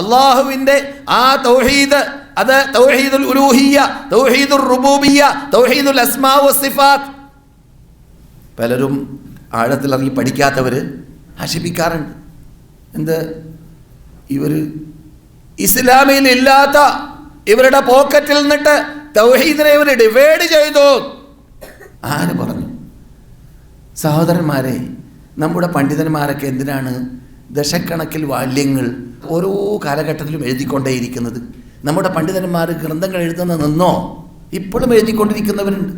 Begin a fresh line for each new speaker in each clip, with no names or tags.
അള്ളാഹുവിന്റെ ആ തൗഹീദ് അത് തൗഹീദുൽ ഉലൂഹിയ തൗഹീദുൽ റുബൂബിയ തൗഹീദുൽ അസ്മാവ് സിഫാത്ത്. പലരും ആഴത്തിൽ ഇറങ്ങി പഠിക്കാത്തവർ ആശിപ്പിക്കാറുണ്ട് എന്ത്? ഇവർ ഇസ്ലാമിൽ ഇല്ലാത്ത ഇവരുടെ പോക്കറ്റിൽ നിന്നിട്ട് തൗഹീദിനെ ഇവർ ഡിവൈഡ് ചെയ്തു. ആര് പറഞ്ഞു? സഹോദരന്മാരെ നമ്മുടെ പണ്ഡിതന്മാരൊക്കെ എന്തിനാണ് ദശക്കണക്കിൽ വാല്യങ്ങൾ ഓരോ കാലഘട്ടത്തിലും എഴുതിക്കൊണ്ടേയിരിക്കുന്നത്. നമ്മുടെ പണ്ഡിതന്മാർ ഗ്രന്ഥങ്ങൾ എഴുതുന്ന നിന്നോ? ഇപ്പോഴും എഴുതിക്കൊണ്ടിരിക്കുന്നവരുണ്ട്.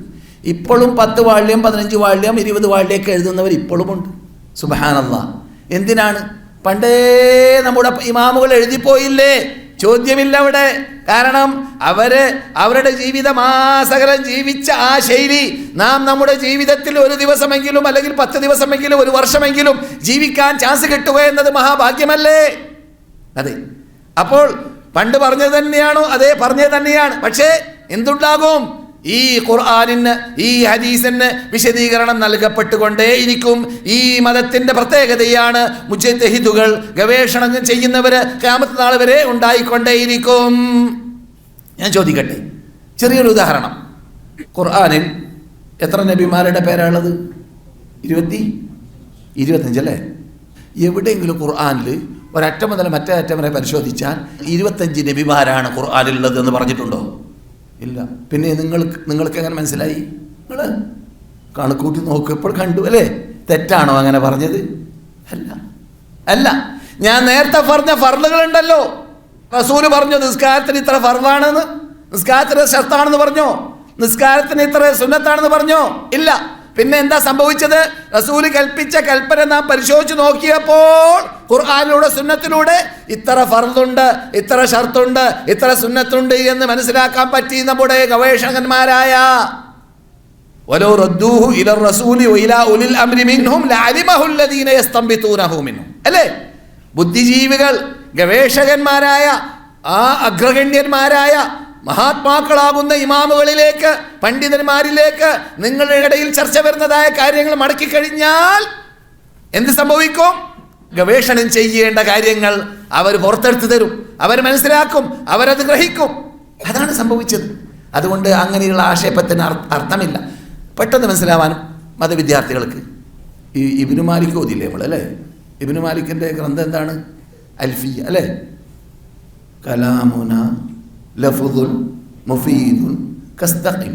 ഇപ്പോഴും പത്ത് വാള്യം പതിനഞ്ച് വാള്യം ഇരുപത് വാള്യമൊക്കെ എഴുതുന്നവർ ഇപ്പോഴുമുണ്ട്. സുബഹാനല്ല. എന്തിനാണ്? പണ്ടേ നമ്മുടെ ഇമാമുകൾ എഴുതിപ്പോയില്ലേ? ചോദ്യമില്ല അവിടെ കാരണം അവർ അവരുടെ ജീവിതമാസകലം ജീവിച്ച ആ ശൈലി നാം നമ്മുടെ ജീവിതത്തിൽ ഒരു ദിവസമെങ്കിലും അല്ലെങ്കിൽ പത്ത് ദിവസമെങ്കിലും ഒരു വർഷമെങ്കിലും ജീവിക്കാൻ ചാൻസ് കിട്ടുക എന്നത് മഹാഭാഗ്യമല്ലേ? അതെ. അപ്പോൾ പണ്ട് പറഞ്ഞത് തന്നെയാണോ? അതെ പറഞ്ഞത് തന്നെയാണ്. പക്ഷേ എന്തുണ്ടാകും? ഈ ഖുർആാനിന് ഈ ഹദീസിന് വിശദീകരണം നൽകപ്പെട്ടുകൊണ്ടേ ഇരിക്കും ഈ മതത്തിന്റെ പ്രത്യേകതയാണ് മുജത്തഹിദുകൾ ഗവേഷണം ചെയ്യുന്നവര് ക്യാമത്തനാൾ നാൾ വരെ ഉണ്ടായിക്കൊണ്ടേയിരിക്കും. ഞാൻ ചോദിക്കട്ടെ ചെറിയൊരു ഉദാഹരണം. ഖുർആാനിൽ എത്ര നബിമാരുടെ പേരാണുള്ളത്? ഇരുപത്തി ഇരുപത്തഞ്ചല്ലേ എവിടെയെങ്കിലും ഖുർആാനിൽ ഒരറ്റം മുതൽ മറ്റേ അറ്റം വരെ പരിശോധിച്ചാൽ ഇരുപത്തഞ്ച് നബിമാരാണ് ഖുർആാനിലുള്ളത് എന്ന് പറഞ്ഞിട്ടുണ്ടോ? ഇല്ല. പിന്നെ നിങ്ങൾ നിങ്ങൾക്ക് എങ്ങനെ മനസ്സിലായി? നിങ്ങൾ കണക്കൂട്ടി നോക്കിയപ്പോൾ കണ്ടു അല്ലേ? തെറ്റാണോ അങ്ങനെ പറഞ്ഞത്? അല്ല. അല്ല. ഞാൻ നേരത്തെ പറഞ്ഞ ഫർദുകളുണ്ടല്ലോ. റസൂൽ പറഞ്ഞു നിസ്കാരത്തിന് ഇത്ര ഫർദാണെന്ന്. നിസ്കാരത്തിന് ശക്താണെന്ന് പറഞ്ഞോ? നിസ്കാരത്തിന് ഇത്ര സുന്നത്താണെന്ന് പറഞ്ഞോ? ഇല്ല. പിന്നെ എന്താ സംഭവിച്ചത് റസൂല് കൽപ്പിച്ച കൽപ്പന നാം പരിശോധിച്ച് നോക്കിയപ്പോൾ ഖുർആാനിലൂടെ സുന്നത്തിലൂടെ ഇത്ര ഫർദുണ്ട് ഇത്ര ഷർത്തുണ്ട് ഇത്ര സുന്നത്തുണ്ട് എന്ന് മനസ്സിലാക്കാൻ പറ്റി നമ്മുടെ ഗവേഷകന്മാരായ ولو ردوه الى الرسول والى اولي الامر منهم لعلمه الذين يستنبطونه منهم അല്ലേ ബുദ്ധിജീവികൾ ഗവേഷകന്മാരായ ആ അഗ്രഗണ്യന്മാരായ മഹാത്മാക്കളാകുന്ന ഇമാമുകളിലേക്ക് പണ്ഡിതന്മാരിലേക്ക് നിങ്ങളുടെ ഇടയിൽ ചർച്ച വരുന്നതായ കാര്യങ്ങൾ മടക്കി കഴിഞ്ഞാൽ എന്ത് സംഭവിക്കും? ഗവേഷണം ചെയ്യേണ്ട കാര്യങ്ങൾ അവർ പുറത്തെടുത്തു തരും. അവർ മനസ്സിലാക്കും അവരത് ഗ്രഹിക്കും. അതാണ് സംഭവിച്ചത്. അതുകൊണ്ട് അങ്ങനെയുള്ള ആക്ഷേപത്തിന് അർ- അർത്ഥമില്ല. പെട്ടെന്ന് മനസ്സിലാവാനും മതവിദ്യാർത്ഥികൾക്ക് ഈ ഇബിനു മാലിക് ഓതില്ലേ നമ്മൾ അല്ലേ? ഇബിനു മാലിക്കിന്റെ ഗ്രന്ഥം എന്താണ്? അൽഫിയ അല്ലേ? കലാമുന ലഫുദുൻ മുഫീദുൻ കസ്തഖിം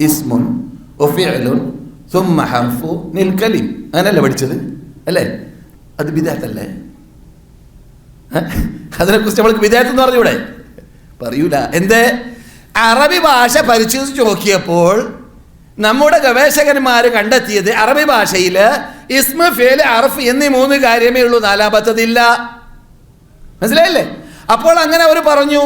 ഇസ്മുൻ ഒഫിഅലുൻ സുമ്മ ഹർഫു നിൽ കലിം. അങ്ങനല്ലേ പഠിച്ചത്? അല്ലേ? അത് വിദേഹത്തല്ലേ അതിനെക്കുറിച്ച് നമ്മൾക്ക് വിദേഹത്ത് എന്ന് പറഞ്ഞൂടെ? പറയൂല. എന്തേ? അറബി ഭാഷ പരിശോധിച്ച് നോക്കിയപ്പോൾ നമ്മുടെ ഗവേഷകന്മാർ കണ്ടെത്തിയത് അറബി ഭാഷയിൽ ഇസ്മ ഫേൽ അറഫ് എന്നീ മൂന്ന് കാര്യമേ ഉള്ളൂ. നാലാമത്തതില്ല. മനസ്സിലായില്ലേ? അപ്പോൾ അങ്ങനെ അവർ പറഞ്ഞു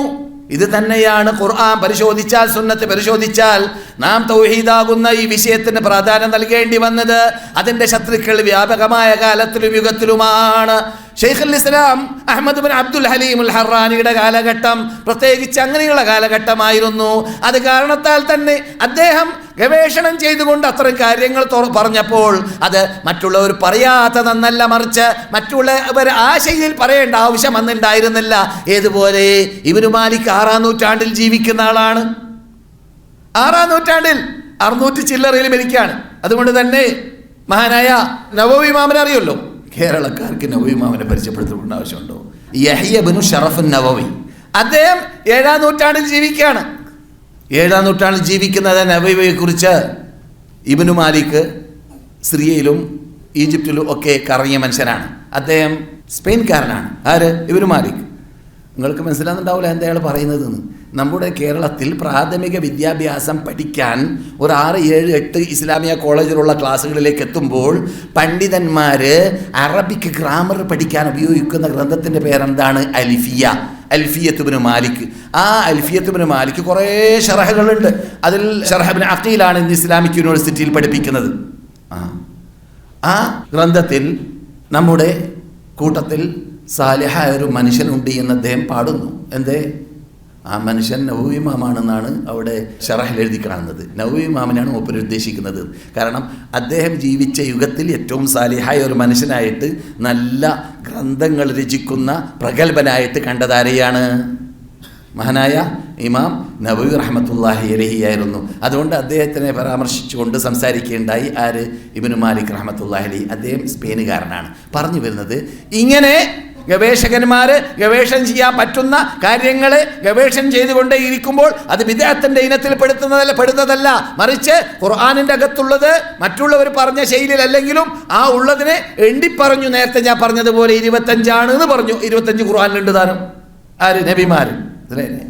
ഇത് തന്നെയാണ് ഖുർആൻ പരിശോധിച്ചാൽ സുന്നത്ത് പരിശോധിച്ചാൽ നാം തൗഹീദാകുന്ന ഈ വിഷയത്തിന് പ്രാധാന്യം നൽകേണ്ടി വന്നത് അതിന്റെ ശത്രുക്കൾ വ്യാപകമായ കാലത്തിലും യുഗത്തിലുമാണ്. Shaikhul Islam Ahmad bin Abdul Halim ഉൽ ഹറാനിയുടെ കാലഘട്ടം പ്രത്യേകിച്ച് അങ്ങനെയുള്ള കാലഘട്ടമായിരുന്നു. അത് കാരണത്താൽ തന്നെ അദ്ദേഹം ഗവേഷണം ചെയ്തുകൊണ്ട് അത്തരം കാര്യങ്ങൾ പറഞ്ഞപ്പോൾ അത് മറ്റുള്ളവർ പറയാത്തതെന്നല്ല മറിച്ച് മറ്റുള്ളവർ ആ ശൈലിയിൽ പറയേണ്ട ആവശ്യം അന്നുണ്ടായിരുന്നില്ല. ഏതുപോലെ? ഇവർ മാലിക് ആറാം നൂറ്റാണ്ടിൽ ജീവിക്കുന്ന ആളാണ്. ആറാം നൂറ്റാണ്ടിൽ അറുന്നൂറ്റി ചില്ലറയിൽ മരിക്കുകയാണ് അതുകൊണ്ട് തന്നെ മഹാനായ നവോവിമാമനെ അറിയുമല്ലോ. കേരളക്കാർക്ക് നവീമാവിനെ പരിചയപ്പെടുത്തേണ്ട ആവശ്യമുണ്ടോ? യഹിയ ബിനു ഷറഫ് നവവി. അദ്ദേഹം ഏഴാം നൂറ്റാണ്ടിൽ ജീവിക്കുകയാണ്. ഏഴാം നൂറ്റാണ്ടിൽ ജീവിക്കുന്നത് നവീബയെക്കുറിച്ച് കുറിച്ച് ഇബിനു മാലിക് സിറിയയിലും ഈജിപ്തിലും ഒക്കെ കറങ്ങിയ മനുഷ്യനാണ്. അദ്ദേഹം സ്പെയിൻകാരനാണ്. ആര്? ഇബിനു മാലിക്. നിങ്ങൾക്ക് മനസ്സിലാകുന്നുണ്ടാവില്ല എന്താ അയാൾ പറയുന്നത് എന്ന് നമ്മുടെ കേരളത്തിൽ പ്രാഥമിക വിദ്യാഭ്യാസം പഠിക്കാൻ ഒരു ആറ് ഏഴ് എട്ട് ഇസ്ലാമിയ കോളേജിലുള്ള ക്ലാസ്സുകളിലേക്ക് എത്തുമ്പോൾ പണ്ഡിതന്മാർ അറബിക്ക് ഗ്രാമർ പഠിക്കാൻ ഉപയോഗിക്കുന്ന ഗ്രന്ഥത്തിന്റെ പേരെന്താണ്? അൽഫിയ. അൽഫിയത്തുബിന് മാലിക്. ആ അൽഫിയത്തുബിന് മാലിക് കുറേ ഷറഹകളുണ്ട്. അതിൽ ഷറഹബിന് അക്കീലാണ് ഇന്ന് ഇസ്ലാമിക് യൂണിവേഴ്സിറ്റിയിൽ പഠിപ്പിക്കുന്നത്. ആ. ആ ഗ്രന്ഥത്തിൽ നമ്മുടെ കൂട്ടത്തിൽ സാലിഹായ ഒരു മനുഷ്യനുണ്ട് എന്ന് അദ്ദേഹം പാടുന്നു. എന്തേ? ആ മനുഷ്യൻ നവീമാമാണെന്നാണ് അവിടെ ഷറഹിൽ എഴുതി കാണുന്നത്. നവീമാമനാണ് മൂപ്പർ ഉദ്ദേശിക്കുന്നത്. കാരണം അദ്ദേഹം ജീവിച്ച യുഗത്തിൽ ഏറ്റവും സാലിഹായ ഒരു മനുഷ്യനായിട്ട് നല്ല ഗ്രന്ഥങ്ങൾ രചിക്കുന്ന പ്രഗത്ഭനായിട്ട് കണ്ടതാരെയാണ് മഹാനായ ഇമാം നബൂർ റഹമത്തുല്ലാഹി അലഹി ആയിരുന്നു. അതുകൊണ്ട് അദ്ദേഹത്തിനെ പരാമർശിച്ചുകൊണ്ട് സംസാരിക്കുകയുണ്ടായി ആര്? ഇബിനു മാലിക് റഹമത്തുല്ലാഹി അലി അദ്ദേഹം സ്പെയിനുകാരനാണ്. പറഞ്ഞു വരുന്നത് ഇങ്ങനെ ഗവേഷകന്മാർ ഗവേഷണം ചെയ്യാൻ പറ്റുന്ന കാര്യങ്ങൾ ഗവേഷണം ചെയ്തുകൊണ്ടേ ഇരിക്കുമ്പോൾ അത് വിദേഹത്തിന്റെ ഇനത്തിൽ പെടുത്തുന്നതല്ല പെടുന്നതല്ല. മറിച്ച് ഖുർആാനിന്റെ അകത്തുള്ളത് മറ്റുള്ളവർ പറഞ്ഞ ശൈലിയിലല്ലെങ്കിലും ആ ഉള്ളതിനെ എണ്ണിപ്പറഞ്ഞു നേരത്തെ ഞാൻ പറഞ്ഞതുപോലെ ഇരുപത്തഞ്ചാണ് എന്ന് പറഞ്ഞു. ഇരുപത്തഞ്ച് ഖുർആാനിലുണ്ട് താനും. ആര്? നബിമാർ ഇതിലെ